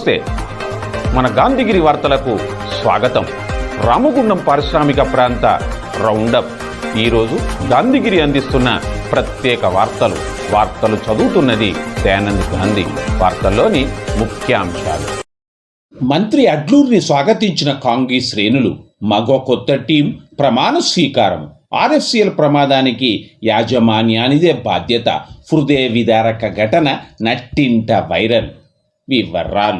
నమస్తే. మన గాంధీగిరి వార్తలకు స్వాగతం. రామగుండం పారిశ్రామిక ప్రాంత రౌండప్. ఈరోజు గాంధీగిరి అందిస్తున్న ప్రత్యేక వార్తలు. వార్తలు చదువుతున్నది దయానంద్ గాంధీ. వార్తల్లోని ముఖ్యాంశాలు. మంత్రి అడ్లూరిని స్వాగతించిన కాంగ్రెస్ శ్రేణులు మగో కొత్త టీం ప్రమాణ స్వీకారం. ఆర్ఎఫ్సిఎల్ ప్రమాదానికి యాజమాన్యానిదే బాధ్యత. హృదయ విదారక ఘటన నట్టింట వైరల్. వివరాలు.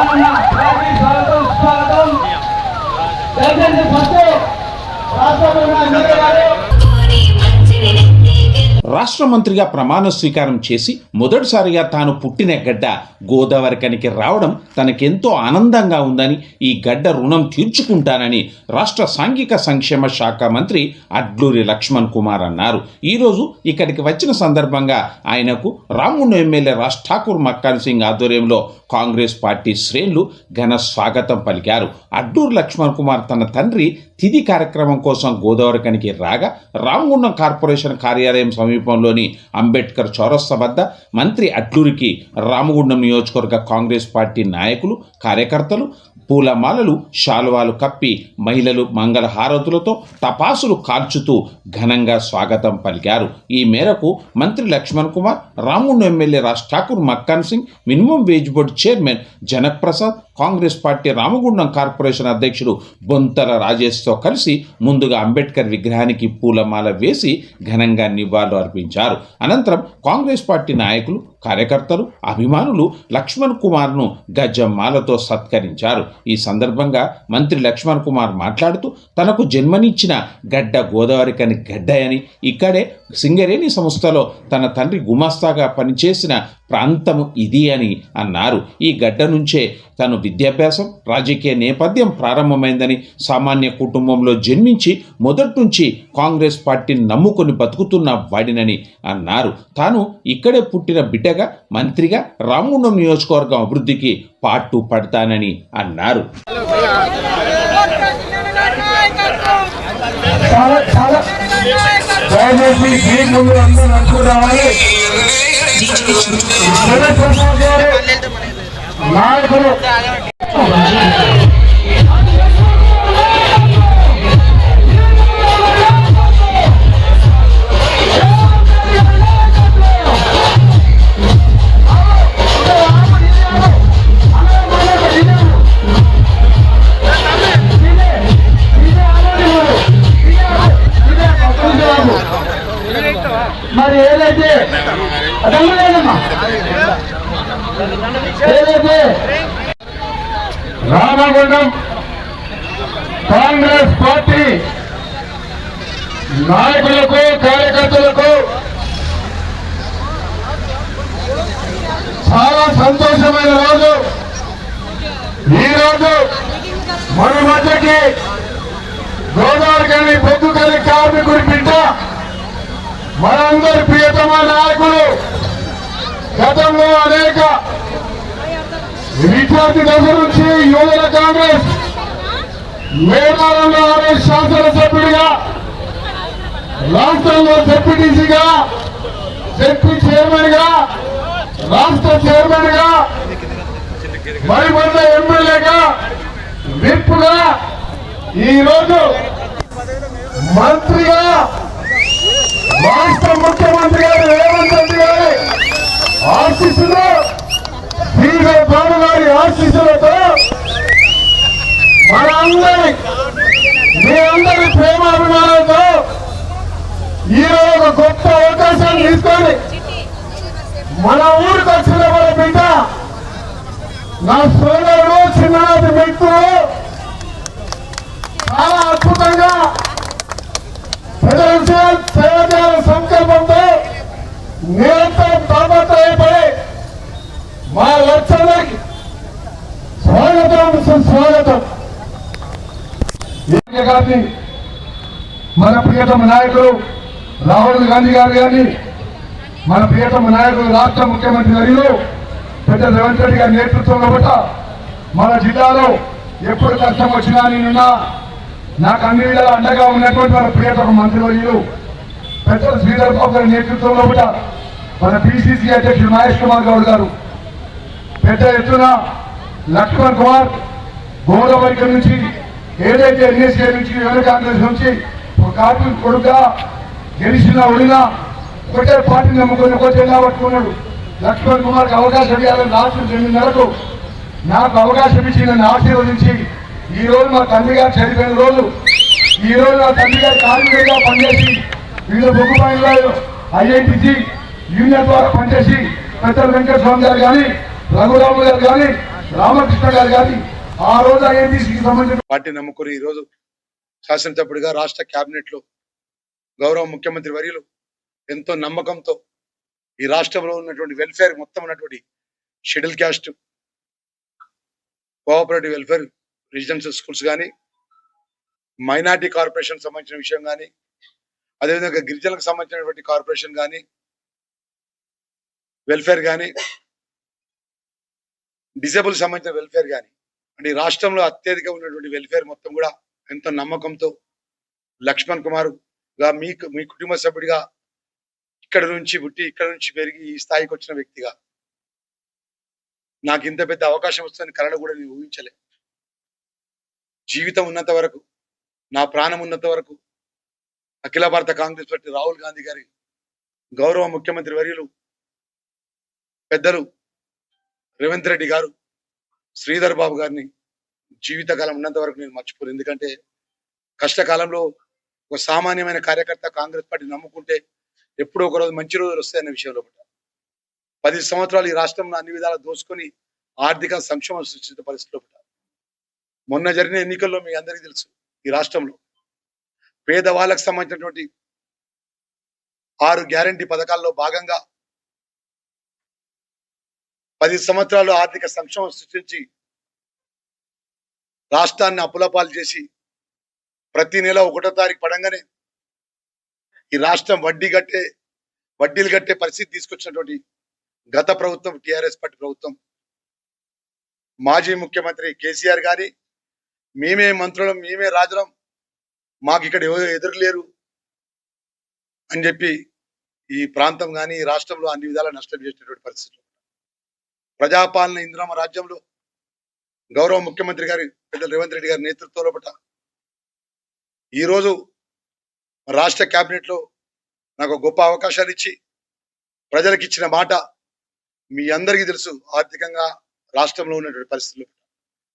స్వాగతం స్వాగతం. దయచేసి ఫస్ట్ రాష్ట్ర మంత్రిగా ప్రమాణ స్వీకారం చేసి మొదటిసారిగా తాను పుట్టిన గడ్డ గోదావరికనికి రావడం తనకెంతో ఆనందంగా ఉందని ఈ గడ్డ రుణం తీర్చుకుంటానని రాష్ట్ర సాంఘిక సంక్షేమ శాఖ మంత్రి అడ్లూరి లక్ష్మణ్ కుమార్ అన్నారు. ఈరోజు ఇక్కడికి వచ్చిన సందర్భంగా ఆయనకు రాముండు ఎమ్మెల్యే రాజ్ ఠాకూర్ మక్కాన్ సింగ్ ఆధ్వర్యంలో కాంగ్రెస్ పార్టీ శ్రేణులు ఘన స్వాగతం పలికారు. అడ్డూరు లక్ష్మణ్ కుమార్ తన తండ్రి తిథి కార్యక్రమం కోసం గోదావరికనికి రాగా రామగుండం కార్పొరేషన్ కార్యాలయం సమీపంలోని అంబేద్కర్ చౌరస్తా వద్ద మంత్రి అడ్లూరికి రామగుండం నియోజకవర్గ కాంగ్రెస్ పార్టీ నాయకులు కార్యకర్తలు పూలమాలలు శాలువాలు కప్పి మహిళలు మంగళ హారతులతో టపాసులు కాల్చుతూ ఘనంగా స్వాగతం పలికారు. ఈ మేరకు మంత్రి Lakshman Kumar Ramagundam MLA Raj Thakur Makkan Singh minimum wage board chairman Janakprasad Congress party Ramagundam corporation అధ్యక్షుడు బొంతల రాజేష్తో కలిసి ముందుగా అంబేద్కర్ విగ్రహానికి పూలమాల వేసి ఘనంగా నివాళులు అర్పించారు అనంతరం కాంగ్రెస్ పార్టీ నాయకులు కార్యకర్తలు అభిమానులు లక్ష్మణ్ కుమార్ను గజమాలతో సత్కరించారు. ఈ సందర్భంగా మంత్రి లక్ష్మణ్ కుమార్ మాట్లాడుతూ తనకు జన్మనిచ్చిన గడ్డ గోదావరికని గడ్డ అని ఇక్కడే సింగరేణి సంస్థలో తన తండ్రి గుమాస్తాగా పనిచేసిన ప్రాంతము ఇది అని అన్నారు. ఈ గడ్డ నుంచే తను విద్యాభ్యాసం రాజకీయ నేపథ్యం ప్రారంభమైందని సామాన్య కుటుంబంలో జన్మించి మొదటి నుంచి కాంగ్రెస్ పార్టీని నమ్ముకొని బతుకుతున్న వాడినని అన్నారు. తాను ఇక్కడే పుట్టిన బిడ్డ బిడ్డగా మంత్రిగా రామగుండం నియోజకవర్గం అభివృద్ధికి పాటు పడతానని అన్నారు. చాలా చాలా. ముందు అందరూ నాయకులు. రామగుండం కాంగ్రెస్ పార్టీ నాయకులకు కార్యకర్తలకు చాలా సంతోషమైన రోజు. ఈరోజు మన మధ్యకి గోదావరి కానీ బొగ్గు కానీ కార్మికుడి బిడ్డ మనందరి ప్రియతమ నాయకులు. గతంలో అనేక పార్టీ దగ్గర నుంచి యువజన కాంగ్రెస్. మేడారంలో ఆమె శాసనసభ్యుడిగా రాష్ట్రంలో డిప్యూటీసీగా డిప్యూటీ చైర్మన్గా రాష్ట్ర చైర్మన్గా మరికొంత ఎమ్మెల్యేగా విప్పుగా ఈరోజు మంత్రిగా రాష్ట్ర ముఖ్యమంత్రి గారు రేవంత్ రెడ్డి గారి ఆశీస్సులు ఆశీస్సులతో మన అందరి మీ అందరి ప్రేమాభిమానాలతో ఈరోజు ఒక గొప్ప అవకాశాన్ని తీసుకొని మన ఊరికి వచ్చిన వాళ్ళ బిడ్డ నా సోదరుడు చిన్ననాటి మిత్రుడు చాలా అద్భుతంగా ప్రజల సేవ- సేవ సంకల్పంతో నిరంతరం స్వాగతం సుస్వాగతం. గారిని మన ప్రియతమ నాయకులు రాహుల్ గాంధీ గారు కానీ మన ప్రియతమ నాయకులు రాష్ట్ర ముఖ్యమంత్రి గారిలో పెద్ద రేవంత్ రెడ్డి గారి నేతృత్వంలో కూడా మన జిల్లాలో ఎప్పుడు కష్టం వచ్చినా నేనున్నా నాకు అన్ని విధాలు అండగా ఉన్నటువంటి మన ప్రియతమ మంత్రివర్యులు పెద్ద శ్రీధర్ బాబు గారి నేతృత్వంలో కూడా మన పిసిసి అధ్యక్షుడు మహేష్ కుమార్ గౌడ్ గారు. పెద్ద ఎత్తున లక్ష్మణ్ కుమార్ గోదావరి నుంచి ఏదైతే ఎన్ఎస్ఏ నుంచి యువన కాంగ్రెస్ నుంచి ఒక కార్మిక కొడుకుగా గెలిచినా ఉడినా ఒకటే పార్టీ నమ్ముకొని ఒక జెండా పట్టుకున్నాడు. లక్ష్మణ్ కుమార్కి అవకాశం ఇవ్వాలని రాసిన రెండు నెలకు నాకు అవకాశం ఇచ్చి నన్ను ఆశీర్వదించి ఈ రోజు మా తండ్రి గారు చనిపోయిన రోజు ఈ రోజు నా తండ్రి గారు కార్మికుడిగా పనిచేసి వివిధ బొగ్గు పనులు ఐఐటిసి యూనియన్ ద్వారా పనిచేసి పెద్దల వెంకటస్వామి గారు కానీ రఘురాము గారు కానీ రామకృష్ణ గారు కానీ ఆ రోజు ఐఎన్టీసీకి సంబంధించిన పార్టీ నమ్ముకుని ఈరోజు శాసనసభ్యుడిగా రాష్ట్ర కేబినెట్లో గౌరవ ముఖ్యమంత్రి వర్యులు ఎంతో నమ్మకంతో ఈ రాష్ట్రంలో ఉన్నటువంటి వెల్ఫేర్ మొత్తం ఉన్నటువంటి schedule caste cooperative welfare residential schools కానీ మైనార్టీ కార్పొరేషన్ సంబంధించిన విషయం కానీ అదేవిధంగా గిరిజనులకు సంబంధించినటువంటి కార్పొరేషన్ కానీ వెల్ఫేర్ కానీ డిజేబుల్ సంబంధించిన వెల్ఫేర్ కానీ అంటే రాష్ట్రంలో అత్యధిక ఉన్నటువంటి వెల్ఫేర్ మొత్తం కూడా ఎంతో నమ్మకంతో లక్ష్మణ్ కుమార్గా మీకు మీ కుటుంబ సభ్యుడిగా ఇక్కడ నుంచి పుట్టి ఇక్కడ నుంచి పెరిగి ఈ స్థాయికి వచ్చిన వ్యక్తిగా. నాకు ఇంత పెద్ద అవకాశం వస్తుందని కలలు కూడా నేను ఊహించలే. జీవితం ఉన్నంత వరకు నా ప్రాణం ఉన్నంత వరకు అఖిల భారత కాంగ్రెస్ పార్టీ రాహుల్ గాంధీ గారి గౌరవ ముఖ్యమంత్రి వర్యులు పెద్దలు రేవంత్ రెడ్డి గారు శ్రీధర్ బాబు గారిని జీవితకాలం ఉన్నంత వరకు నేను మర్చిపోరు ఎందుకంటే కష్టకాలంలో ఒక సామాన్యమైన కార్యకర్త కాంగ్రెస్ పార్టీ నమ్ముకుంటే ఎప్పుడో ఒక రోజు మంచి రోజులు వస్తాయన్న విషయంలో ఒకటి. పది సంవత్సరాలు ఈ రాష్ట్రంలో అన్ని విధాలా దోసుకొని ఆర్థిక సంక్షేమం సృష్టించిన పరిస్థితిలో ఒకటి. మొన్న జరిగిన ఎన్నికల్లో మీ అందరికీ తెలుసు ఈ రాష్ట్రంలో పేదవాళ్ళకు సంబంధించినటువంటి ఆరు గ్యారంటీ పథకాల్లో భాగంగా పది సంవత్సరాలు ఆర్థిక సంక్షోభం సృష్టించి రాష్ట్రాన్ని అప్పులపాలు చేసి ప్రతి నెల ఒకటో తారీఖు పడంగానే ఈ రాష్ట్రం వడ్డీ కట్టే వడ్డీలు కట్టే పరిస్థితి తీసుకొచ్చినటువంటి గత ప్రభుత్వం టిఆర్ఎస్ పార్టీ ప్రభుత్వం. మాజీ ముఖ్యమంత్రి కేసీఆర్ గారి మేమే మంత్రులం మేమే రాజులం మాకు ఇక్కడ ఎవరు ఎదురు లేరు అని చెప్పి ఈ ప్రాంతం కానీ ఈ రాష్ట్రంలో అన్ని విధాలా నష్టం చేసినటువంటి పరిస్థితులు. ప్రజాపాలన ఇంద్రమ రాజ్యంలో గౌరవ ముఖ్యమంత్రి గారి పెద్ద రేవంత్ రెడ్డి గారి నేతృత్వంలో పట్ల ఈరోజు రాష్ట్ర క్యాబినెట్లో నాకు గొప్ప అవకాశాలు ఇచ్చి ప్రజలకు ఇచ్చిన మాట మీ అందరికీ తెలుసు. ఆర్థికంగా రాష్ట్రంలో ఉన్నటువంటి పరిస్థితులు.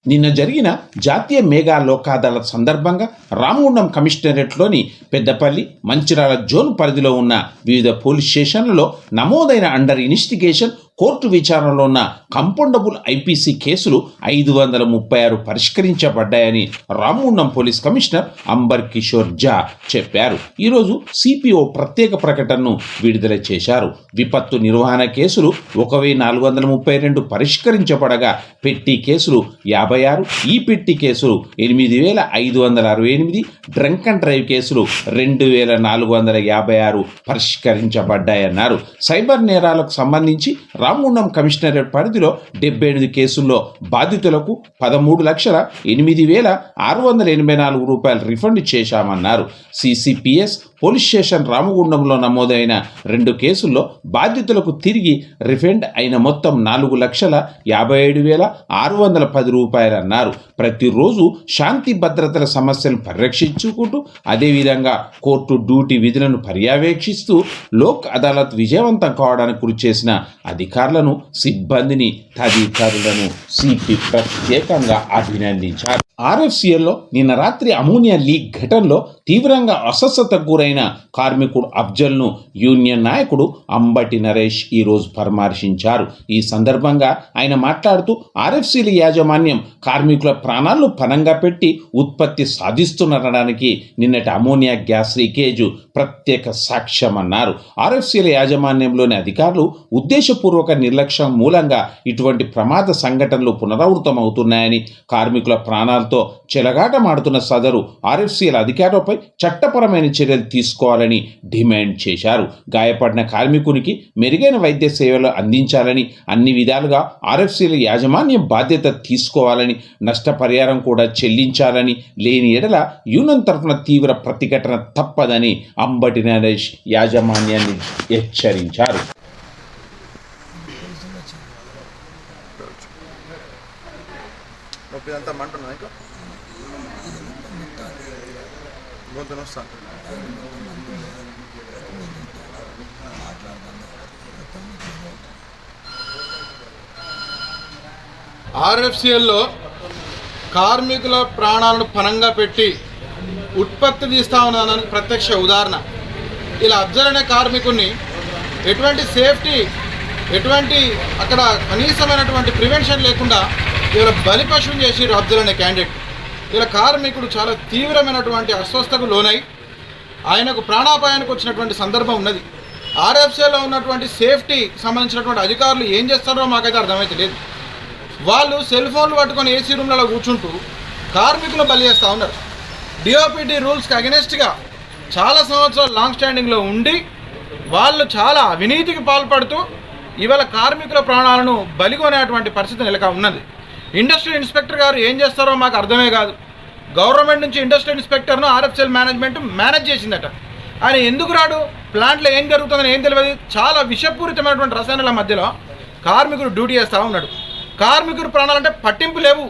నిన్న జరిగిన జాతీయ మేఘా లోక్ అదాలత్ సందర్భంగా రామగుండం కమిషనరేట్లోని పెద్దపల్లి మంచిరాల జోన్ పరిధిలో ఉన్న వివిధ పోలీస్ స్టేషన్లలో నమోదైన అండర్ ఇన్వెస్టిగేషన్ కోర్టు విచారణలో ఉన్న కంపౌండబుల్ ఐపీసీ కేసులు ఐదు వందల ముప్పై ఆరు పరిష్కరించబడ్డాయని Ramagundam police commissioner amber Kishore Jha చెప్పారు. ఈరోజు సిపిఓ ప్రత్యేక ప్రకటనను విడుదల చేశారు. విపత్తు నిర్వహణ కేసులు ఒక వెయ్యి నాలుగు వందల ముప్పై రెండు పరిష్కరించబడగా పెట్టి కేసులు యాభై ఆరు ఈ పెట్టి కేసులు ఎనిమిది వేల ఐదు వందల అరవై ఎనిమిది డ్రంక్ అండ్ డ్రైవ్ కేసులు రెండు వేల నాలుగు వందల యాభై ఆరు పరిష్కరించబడ్డాయన్నారు. సైబర్ నేరాలకు సంబంధించి రామగుండం కమిషనరేట్ పరిధిలో డెబ్బై ఎనిమిది కేసుల్లో బాధితులకు పదమూడు లక్షల ఎనిమిది వేల ఆరు వందల ఎనభై నాలుగు రూపాయలు రిఫండ్ చేశామన్నారు. సిసిపిఎస్ పోలీస్ స్టేషన్ రామగుండంలో నమోదైన రెండు కేసుల్లో బాధితులకు తిరిగి రిఫండ్ అయిన మొత్తం నాలుగు లక్షల యాభై ఏడు వేల ఆరు వందల పది రూపాయలు అన్నారు ప్రతిరోజు శాంతి భద్రతల సమస్యలు పరిరక్షించుకుంటూ అదేవిధంగా కోర్టు డ్యూటీ విధులను పర్యవేక్షిస్తూ లోక్ అదాలత్ విజయవంతం కావడానికి కృషి చేసిన అధికారులను సిబ్బందిని తదితరులను సిపి ప్రత్యేకంగా అభినందించారు. ఆర్ఎఫ్సిఎల్లో నిన్న రాత్రి అమోనియా లీక్ ఘటనలో తీవ్రంగా అస్వస్థతకు గురైన కార్మికుడు అఫ్జల్ను యూనియన్ నాయకుడు అంబటి నరేష్ ఈరోజు పరామర్శించారు. ఈ సందర్భంగా ఆయన మాట్లాడుతూ ఆర్ఎఫ్సిల యాజమాన్యం కార్మికుల ప్రాణాలను పనంగా పెట్టి ఉత్పత్తి సాధిస్తున్నారనడానికి నిన్నటి అమోనియా గ్యాస్ లీకేజ్ ప్రత్యేక సాక్ష్యమన్నారు. ఆర్ఎఫ్సీల యాజమాన్యంలోని అధికారులు ఉద్దేశపూర్వక నిర్లక్ష్యం మూలంగా ఇటువంటి ప్రమాద సంఘటనలు పునరావృతమవుతున్నాయని కార్మికుల ప్రాణాలతో చెలగాటమాడుతున్న సదరు ఆర్ఎఫ్సీల అధికారులపై చట్టపరమైన చర్యలు తీసుకోవాలని డిమాండ్ చేశారు. గాయపడిన కార్మికునికి మెరుగైన వైద్య సేవలు అందించాలని అన్ని విధాలుగా ఆర్ఎఫ్సీల యాజమాన్యం బాధ్యత తీసుకోవాలని నష్టపరిహారం కూడా చెల్లించాలని లేని ఎడల యూనియన్ తరఫున తీవ్ర ప్రతిఘటన తప్పదని అంబటి నరేష్ యాజమాన్యాన్ని హెచ్చరించారు. మంటున్నా ఇంకా? ఆర్ఎఫ్సిఎల్లో కార్మికుల ప్రాణాలను పణంగా పెట్టి ఉత్పత్తి తీస్తా ఉన్నదానికి ప్రత్యక్ష ఉదాహరణ. ఇలా అబ్జర్ అనే కార్మికుడిని ఎటువంటి సేఫ్టీ ఎటువంటి అక్కడ కనీసమైనటువంటి ప్రివెన్షన్ లేకుండా ఇలా బలిపశువుని చేసి అబ్జర్వ్ అనే క్యాండిడేట్. ఇలా కార్మికుడు చాలా తీవ్రమైనటువంటి అస్వస్థకు లోనై ఆయనకు ప్రాణాపాయానికి వచ్చినటువంటి సందర్భం ఉన్నది. ఆర్ఎఫ్సీలో ఉన్నటువంటి సేఫ్టీ సంబంధించినటువంటి అధికారులు ఏం చేస్తారో మాకైతే అర్థమైతే లేదు. వాళ్ళు సెల్ ఫోన్లు పట్టుకొని ఏసీ రూమ్లలో కూర్చుంటూ కార్మికులు బలి చేస్తూ ఉన్నారు. డిఓపిటీ రూల్స్కి అగెనెస్ట్గా చాలా సంవత్సరాలు లాంగ్ స్టాండింగ్లో ఉండి వాళ్ళు చాలా అవినీతికి పాల్పడుతూ ఇవాళ కార్మికుల ప్రాణాలను బలిగొనేటువంటి పరిస్థితి నెలక ఉన్నది. ఇండస్ట్రీ ఇన్స్పెక్టర్ గారు ఏం చేస్తారో మాకు అర్థమే కాదు. గవర్నమెంట్ నుంచి ఇండస్ట్రీ ఇన్స్పెక్టర్ను ఆర్ఎఫ్సిఎల్ మేనేజ్మెంట్ మేనేజ్ చేసిందట. ఆయన ఎందుకు రాడు? ప్లాంట్లో ఏం జరుగుతుందని ఏం తెలియదు. చాలా విషపూరితమైనటువంటి రసాయనాల మధ్యలో కార్మికుడు డ్యూటీ చేస్తూ ఉన్నాడు. కార్మికుడు ప్రాణాలంటే పట్టింపు లేవు.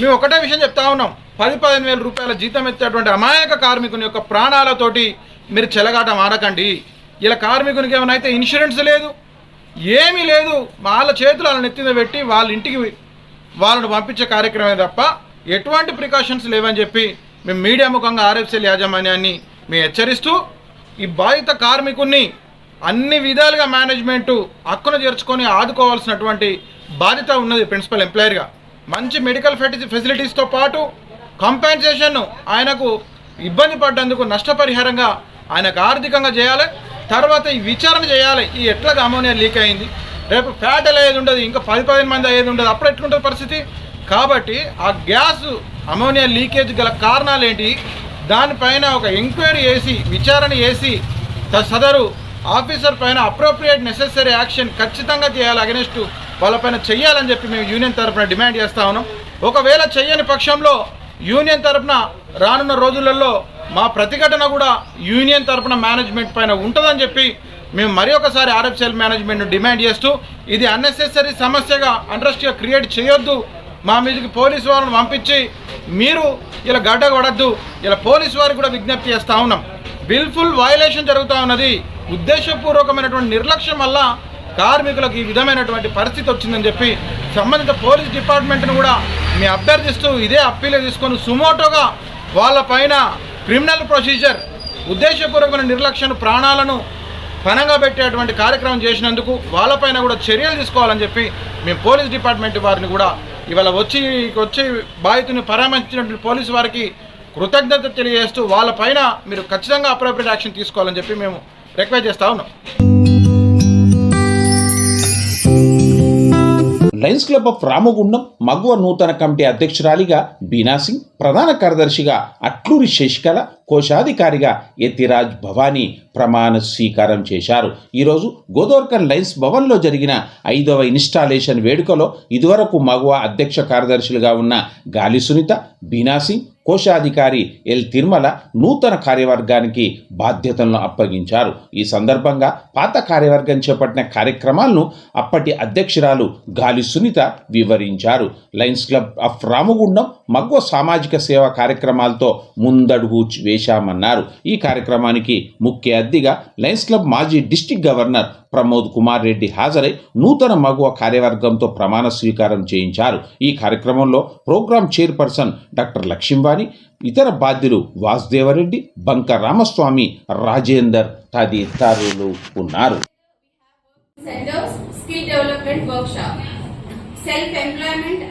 మేము ఒకటే విషయం చెప్తా ఉన్నాం. పది పదిహేను వేల రూపాయల జీతం ఎత్తేటువంటి అమాయక కార్మికుని యొక్క ప్రాణాలతోటి మీరు చెలగాట మారకండి ఇలా కార్మికునికి ఏమైనా అయితే ఇన్సూరెన్స్ లేదు ఏమీ లేదు. వాళ్ళ చేతులు వాళ్ళని ఎత్తిన పెట్టి వాళ్ళ ఇంటికి వాళ్ళను పంపించే కార్యక్రమే తప్ప ఎటువంటి ప్రికాషన్స్ లేవని చెప్పి మేము మీడియా ముఖంగా ఆర్ఎఫ్సీఎల్ యాజమాన్యాన్ని మేము హెచ్చరిస్తూ ఈ బాధిత కార్మికుణ్ణి అన్ని విధాలుగా మేనేజ్మెంటు హక్కును చేర్చుకొని ఆదుకోవాల్సినటువంటి బాధ్యత ఉన్నది ప్రిన్సిపల్ ఎంప్లాయర్గా మంచి మెడికల్ ఫెటి ఫెసిలిటీస్తో పాటు కంపెన్సేషన్ ఆయనకు ఇబ్బంది పడ్డందుకు నష్టపరిహారంగా ఆయనకు ఆర్థికంగా చేయాలి. తర్వాత ఈ విచారణ చేయాలి. ఈ ఎట్లాగా అమోనియా లీక్ అయింది? రేపు ఫ్యాట్ అయ్యేది ఉండదు? ఇంకా పది పదిహేను మంది అయ్యేది ఉండదు. అప్పుడు ఎట్లుంటుంది పరిస్థితి? కాబట్టి ఆ గ్యాస్ అమోనియా లీకేజ్ గల కారణాలు ఏంటి? దానిపైన ఒక ఎంక్వైరీ చేసి విచారణ చేసి సదరు ఆఫీసర్ పైన అప్రోప్రియేట్ నెసెసరీ యాక్షన్ ఖచ్చితంగా చేయాలి. అగెనిస్ట్ వాళ్ళపైన చెయ్యాలని చెప్పి మేము యూనియన్ తరఫున డిమాండ్ చేస్తా ఉన్నాం. ఒకవేళ చెయ్యని పక్షంలో యూనియన్ తరఫున రానున్న రోజులలో మా ప్రతిఘటన కూడా యూనియన్ తరఫున మేనేజ్మెంట్ పైన ఉంటుందని చెప్పి మేము మరి ఒకసారి ఆర్ఎఫ్సిఎల్ మేనేజ్మెంట్ను డిమాండ్ చేస్తూ ఇది అన్నెసెసరీ సమస్యగా అంట్రస్ట్గా క్రియేట్ చేయొద్దు. మా మీదకి పోలీసు వారిని పంపించి మీరు ఇలా గడ్డ కొడద్దు. ఇలా పోలీసు వారికి కూడా విజ్ఞప్తి చేస్తూ ఉన్నాం. బిల్ఫుల్ వయలేషన్ జరుగుతూ ఉన్నది. ఉద్దేశపూర్వకమైనటువంటి నిర్లక్ష్యం వల్ల కార్మికులకు ఈ విధమైనటువంటి పరిస్థితి వచ్చిందని చెప్పి సంబంధిత పోలీస్ డిపార్ట్మెంట్ను కూడా మీ అభ్యర్థిస్తూ ఇదే అప్పీలు తీసుకొని సుమోటోగా వాళ్ళపైన క్రిమినల్ ప్రొసీజర్ ఉద్దేశపూర్వకమైన నిర్లక్ష్యం ప్రాణాలను పనంగా పెట్టేటువంటి కార్యక్రమం చేసినందుకు వాళ్ళపైన కూడా చర్యలు తీసుకోవాలని చెప్పి మేము పోలీస్ డిపార్ట్మెంట్ వారిని కూడా ఇవాళ వచ్చి వచ్చి బాధితుని పరామర్శించినటువంటి పోలీసు వారికి కృతజ్ఞత తెలియజేస్తూ వాళ్ళపైన మీరు ఖచ్చితంగా అప్రోప్రియట్ యాక్షన్ తీసుకోవాలని చెప్పి మేము రిక్వెస్ట్ చేస్తా ఉన్నాం. Lions club of Ramagundam Maguva నూతన కమిటీ అధ్యక్షురాలిగా బీనా సింగ్ ప్రధాన కార్యదర్శిగా అట్లూరి శశికళ కోశాధికారిగా ఎత్తిరాజ్ భవానీ ప్రమాణ స్వీకారం చేశారు. ఈరోజు గోదోర్కర్ లయన్స్ భవన్లో జరిగిన ఐదవ ఇన్స్టాలేషన్ వేడుకలో ఇదివరకు మగువ అధ్యక్ష కార్యదర్శులుగా ఉన్న గాలి సునీత బీనా సింగ్ కోశాధికారి ఎల్ తిరుమల నూతన కార్యవర్గానికి బాధ్యతలను అప్పగించారు. ఈ సందర్భంగా పాత కార్యవర్గం చేపట్టిన కార్యక్రమాలను అప్పటి అధ్యక్షురాలు గాలి సునీత వివరించారు. లయన్స్ క్లబ్ ఆఫ్ రామగుండం మగ్గో సామాజిక సేవా కార్యక్రమాలతో ముందడుగు వేశామన్నారు ఈ కార్యక్రమానికి ముఖ్య అతిథిగా లయన్స్ క్లబ్ మాజీ డిస్టిక్ గవర్నర్ ప్రమోద్ కుమార్ రెడ్డి హాజరై నూతన మగువ కార్యవర్గంతో ప్రమాణ స్వీకారం చేయించారు ఈ కార్యక్రమంలో ప్రోగ్రాం చైర్పర్సన్ డాక్టర్ లక్ష్మీవాణి ఇతర బాధ్యులు వాసుదేవరెడ్డి బంక రామస్వామి రాజేందర్ తదితరులు ఉన్నారు centers, skill development workshop, self-employment.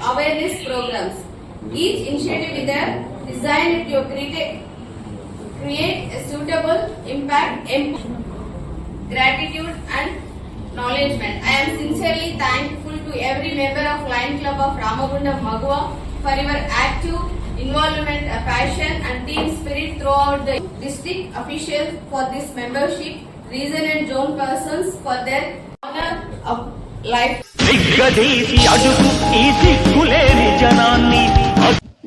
Each initiative with a designed to create, create a suitable impact, em- gratitude and acknowledgement. I am sincerely thankful to every member of Lion Club of Ramagundam Magua for your active involvement, uh, passion and team spirit throughout the district officials for this membership, region and zone persons for their honor of life. దిగ్గదీసి అడుగు ఈ దిక్కులేని జనాన్ని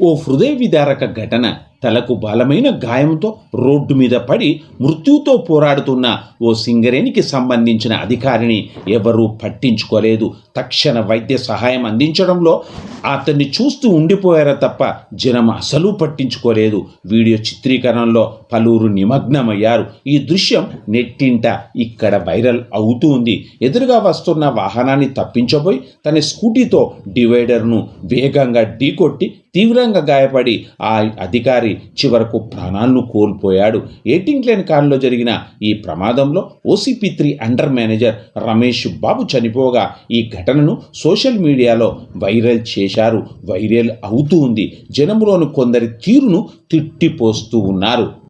ఓ హృదయ విదారక ఘటన తలకు బలమైన గాయంతో రోడ్డు మీద పడి మృత్యుతో పోరాడుతున్న ఓ సింగరేణికి సంబంధించిన అధికారిని ఎవరూ పట్టించుకోలేదు. తక్షణ వైద్య సహాయం అందించడంలో అతన్ని చూస్తూ ఉండిపోయారా తప్ప జనం అసలు పట్టించుకోలేదు. వీడియో చిత్రీకరణలో పలువురు నిమగ్నమయ్యారు. ఈ దృశ్యం నెట్టింట ఇక్కడ వైరల్ అవుతూ ఉంది. ఎదురుగా వస్తున్న వాహనాన్ని తప్పించబోయి తన స్కూటీతో డివైడర్ను వేగంగా ఢీకొట్టి తీవ్రంగా గాయపడి ఆ అధికారి చివరకు ప్రాణాలను కోల్పోయాడు. ఎయిటింగ్ లేని కారులో జరిగిన ఈ ప్రమాదంలో OCP three under manager Ramesh Babu చనిపోగా ఈ ఘటనను సోషల్ మీడియాలో వైరల్ చేశారు. వైరల్ అవుతూ ఉంది. జనంలోని కొందరి తీరును తిట్టిపోస్తూ ఉన్నారు.